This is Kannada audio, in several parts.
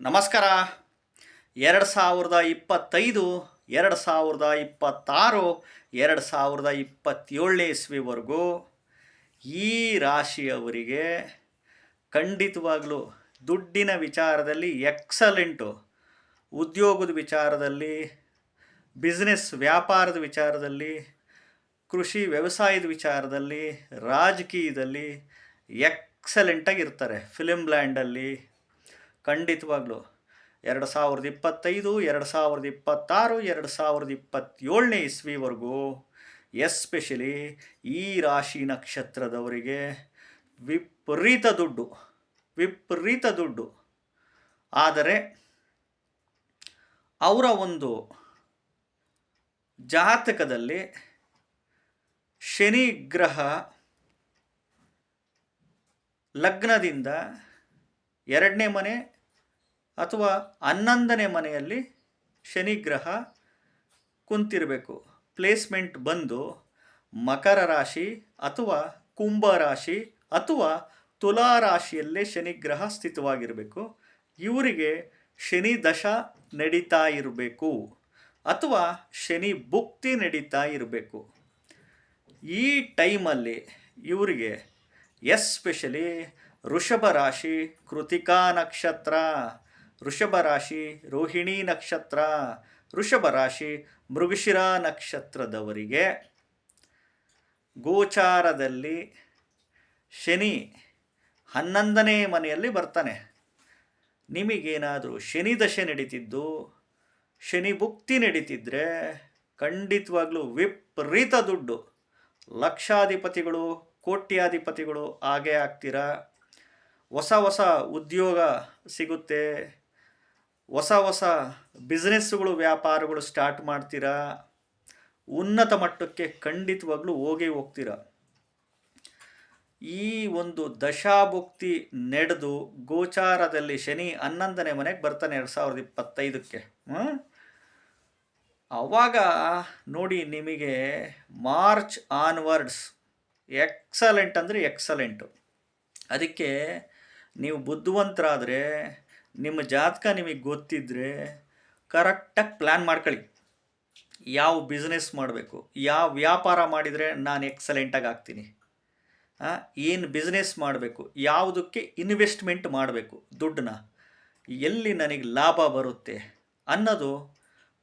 ನಮಸ್ಕಾರ. ಎರಡು ಸಾವಿರದ ಇಪ್ಪತ್ತೈದು, ಎರಡು ಸಾವಿರದ ಇಪ್ಪತ್ತಾರು, ಎರಡು ಸಾವಿರದ ಇಪ್ಪತ್ತೇಳನೇ ಇಸ್ವಿವರೆಗೂ ಈ ರಾಶಿಯವರಿಗೆ ಖಂಡಿತವಾಗಲೂ ದುಡ್ಡಿನ ವಿಚಾರದಲ್ಲಿ ಎಕ್ಸಲೆಂಟು. ಉದ್ಯೋಗದ ವಿಚಾರದಲ್ಲಿ, ಬಿಸ್ನೆಸ್ ವ್ಯಾಪಾರದ ವಿಚಾರದಲ್ಲಿ, ಕೃಷಿ ವ್ಯವಸಾಯದ ವಿಚಾರದಲ್ಲಿ, ರಾಜಕೀಯದಲ್ಲಿ ಎಕ್ಸಲೆಂಟಾಗಿರ್ತಾರೆ ಫಿಲಿಮ್ ಲ್ಯಾಂಡಲ್ಲಿ ಖಂಡಿತವಾಗ್ಲೂ. ಎರಡು ಸಾವಿರದ ಇಪ್ಪತ್ತೈದು, ಎರಡು ಸಾವಿರದ ಇಪ್ಪತ್ತಾರು, ಎರಡು ಸಾವಿರದ ಇಪ್ಪತ್ತೇಳನೇ ಇಸ್ವಿವರೆಗೂ, ಎಸ್ಪೆಷಲಿ ಈ ರಾಶಿ ನಕ್ಷತ್ರದವರಿಗೆ ವಿಪರೀತ ದುಡ್ಡು ವಿಪರೀತ ದುಡ್ಡು. ಆದರೆ ಅವರ ಒಂದು ಜಾತಕದಲ್ಲಿ ಶನಿ ಗ್ರಹ ಲಗ್ನದಿಂದ ಎರಡನೇ ಮನೆ ಅಥವಾ ಹನ್ನೊಂದನೇ ಮನೆಯಲ್ಲಿ ಶನಿಗ್ರಹ ಕುಂತಿರಬೇಕು. ಪ್ಲೇಸ್ಮೆಂಟ್ ಬಂದು ಮಕರ ರಾಶಿ ಅಥವಾ ಕುಂಭ ರಾಶಿ ಅಥವಾ ತುಲಾ ರಾಶಿಯಲ್ಲೇ ಶನಿಗ್ರಹ ಸ್ಥಿತವಾಗಿರಬೇಕು. ಇವರಿಗೆ ಶನಿ ದಶ ನಡೀತಾ ಇರಬೇಕು ಅಥವಾ ಶನಿ ಭುಕ್ತಿ ನಡೀತಾ ಇರಬೇಕು. ಈ ಟೈಮಲ್ಲಿ ಇವರಿಗೆ ಎಸ್ಪೆಷಲಿ ವೃಷಭ ರಾಶಿ ಕೃತಿಕಾ ನಕ್ಷತ್ರ ವೃಷಭ ರಾಶಿ, ರೋಹಿಣಿ ನಕ್ಷತ್ರ, ವೃಷಭ ರಾಶಿ, ಮೃಗಶಿರ ನಕ್ಷತ್ರದವರಿಗೆ ಗೋಚಾರದಲ್ಲಿ ಶನಿ ಹನ್ನೊಂದನೇ ಮನೆಯಲ್ಲಿ ಬರ್ತಾನೆ. ನಿಮಗೇನಾದರೂ ಶನಿ ದಶೆ ನಡೀತಿದ್ದು, ಶನಿ ಭುಕ್ತಿ ನಡೀತಿದ್ರೆ ಖಂಡಿತವಾಗ್ಲೂ ವಿಪರೀತ ದುಡ್ಡು. ಲಕ್ಷಾಧಿಪತಿಗಳು, ಕೋಟ್ಯಾಧಿಪತಿಗಳು ಆಗೇ ಆಗ್ತೀರಾ? ಹೊಸ ಹೊಸ ಉದ್ಯೋಗ ಸಿಗುತ್ತೆ. ಹೊಸ ಹೊಸ ಬಿಸ್ನೆಸ್ಸುಗಳು ವ್ಯಾಪಾರಗಳು ಸ್ಟಾರ್ಟ್ ಮಾಡ್ತೀರಾ? ಉನ್ನತ ಮಟ್ಟಕ್ಕೆ ಖಂಡಿತವಾಗ್ಲೂ ಹೋಗೇ ಹೋಗ್ತೀರಾ. ಈ ಒಂದು ದಶಾಭುಕ್ತಿ ನಡೆದು ಗೋಚಾರದಲ್ಲಿ ಶನಿ ಹನ್ನೊಂದನೇ ಮನೆಗೆ ಬರ್ತಾನೆ ಎರಡು ಸಾವಿರದ ಇಪ್ಪತ್ತೈದಕ್ಕೆ? ಅವಾಗ ನೋಡಿ ನಿಮಗೆ ಮಾರ್ಚ್ ಆನ್ವರ್ಡ್ಸ್ ಎಕ್ಸಲೆಂಟ್ ಅಂದರೆ ಎಕ್ಸಲೆಂಟು. ಅದಕ್ಕೆ ನೀವು ಬುದ್ಧಿವಂತರಾದರೆ ನಿಮ್ಮ ಜಾತಕ ನಿಮಗೆ ಗೊತ್ತಿದ್ದರೆ ಕರೆಕ್ಟಾಗಿ ಪ್ಲ್ಯಾನ್ ಮಾಡ್ಕೊಳ್ಳಿ. ಯಾವ ಬಿಸ್ನೆಸ್ ಮಾಡಬೇಕು, ಯಾವ ವ್ಯಾಪಾರ ಮಾಡಿದರೆ ನಾನು ಎಕ್ಸಲೆಂಟಾಗಿ ಆಗ್ತೀನಿ. ಏನು ಬಿಸ್ನೆಸ್ ಮಾಡಬೇಕು, ಯಾವುದಕ್ಕೆ ಇನ್ವೆಸ್ಟ್ಮೆಂಟ್ ಮಾಡಬೇಕು ದುಡ್ಡನ್ನ, ಎಲ್ಲಿ ನನಗೆ ಲಾಭ ಬರುತ್ತೆ ಅನ್ನೋದು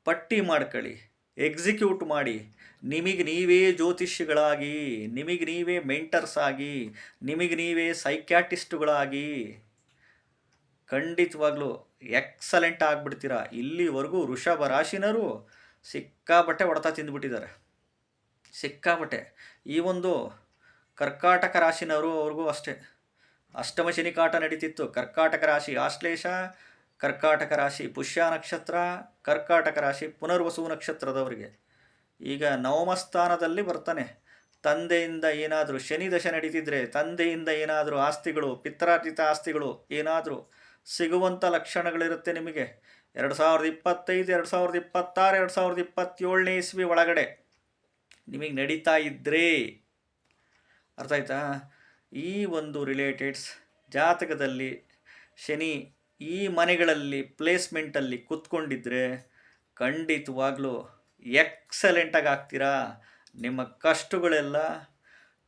ಪಟ್ಟಿ ಮಾಡ್ಕೊಳ್ಳಿ ಎಕ್ಸಿಕ್ಯೂಟ್ ಮಾಡಿ. ನಿಮಗೆ ನೀವೇ ಜ್ಯೋತಿಷಿಗಳಾಗಿ ನಿಮಗೆ ನೀವೇ ಮೆಂಟರ್ಸ್ ಆಗಿ, ನಿಮಗೆ ನೀವೇ ಸೈಕ್ಯಾಟಿಸ್ಟ್ಗಳಾಗಿ ಖಂಡಿತವಾಗ್ಲೂ ಎಕ್ಸಲೆಂಟ್ ಆಗಿಬಿಡ್ತೀರಾ? ಇಲ್ಲಿವರೆಗೂ ವೃಷಭ ರಾಶಿನರು ಸಿಕ್ಕಾಬಟ್ಟೆ ಹೊಡೆತ ತಿಂದುಬಿಟ್ಟಿದ್ದಾರೆ. ಸಿಕ್ಕಾಬಟ್ಟೆ ಈ ಒಂದು ಕರ್ಕಾಟಕ ರಾಶಿನವರು ಅವ್ರಿಗೂ ಅಷ್ಟೇ. ಅಷ್ಟಮ ಶನಿ ಕಾಟ ನಡೀತಿತ್ತು. ಕರ್ಕಾಟಕ ರಾಶಿ ಆಶ್ಲೇಷ, ಕರ್ಕಾಟಕ ರಾಶಿ ಪುಷ್ಯ ನಕ್ಷತ್ರ, ಕರ್ಕಾಟಕ ರಾಶಿ ಪುನರ್ವಸು ನಕ್ಷತ್ರದವರಿಗೆ. ಈಗ ನವಮಸ್ಥಾನದಲ್ಲಿ ಬರ್ತಾನೆ. ತಂದೆಯಿಂದ ಏನಾದರೂ ಶನಿ ದಶ ನಡೀತಿದ್ರೆ ತಂದೆಯಿಂದ ಏನಾದರೂ ಆಸ್ತಿಗಳು, ಪಿತ್ರಾರ್ಜಿತ ಆಸ್ತಿಗಳು ಏನಾದರೂ ಸಿಗುವಂಥ ಲಕ್ಷಣಗಳಿರುತ್ತೆ ನಿಮಗೆ. ಎರಡು ಸಾವಿರದ ಇಪ್ಪತ್ತೈದು, ಎರಡು ಸಾವಿರದ ಇಪ್ಪತ್ತಾರು, ಎರಡು ಸಾವಿರದ ಇಪ್ಪತ್ತೇಳನೇ ಇಸ್ವಿ ಒಳಗಡೆ ನಿಮಗೆ ನಡೀತಾ ಇದ್ದರೆ ಅರ್ಥ ಆಯ್ತಾ? ಈ ಒಂದು ರಿಲೇಟೆಡ್ಸ್ ಜಾತಕದಲ್ಲಿ ಶನಿ ಈ ಮನೆಗಳಲ್ಲಿ ಪ್ಲೇಸ್ಮೆಂಟಲ್ಲಿ ಕೂತ್ಕೊಂಡಿದ್ರೆ ಖಂಡಿತವಾಗ್ಲೂ ಎಕ್ಸಲೆಂಟಾಗಿ ಆಗ್ತೀರಾ? ನಿಮ್ಮ ಕಷ್ಟಗಳೆಲ್ಲ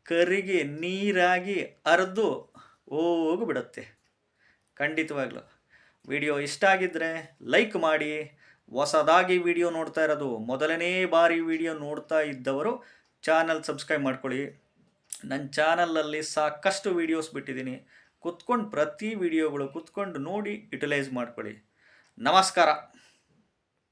ಕರಿಗೆ ನೀರಾಗಿ ಅರೆದು ಹೋಗಿಬಿಡುತ್ತೆ. ಖಂಡಿತವಾಗ್ಲೂ. ವಿಡಿಯೋ ಇಷ್ಟ ಆಗಿದ್ದರೆ ಲೈಕ್ ಮಾಡಿ. ಹೊಸದಾಗಿ ವಿಡಿಯೋ ನೋಡ್ತಾ ಇರೋದು ಮೊದಲನೇ ಬಾರಿ ವಿಡಿಯೋ ನೋಡ್ತಾ ಇದ್ದವರು ಚಾನಲ್ ಸಬ್ಸ್ಕ್ರೈಬ್ ಮಾಡ್ಕೊಳ್ಳಿ. ನನ್ನ ಚಾನಲಲ್ಲಿ ಸಾಕಷ್ಟು ವೀಡಿಯೋಸ್ ಬಿಟ್ಟಿದ್ದೀನಿ. ಕುತ್ಕೊಂಡು ಪ್ರತಿ ವಿಡಿಯೋಗಳು ಕುತ್ಕೊಂಡು ನೋಡಿ ಯುಟಿಲೈಸ್ ಮಾಡ್ಕೊಳ್ಳಿ. ನಮಸ್ಕಾರ.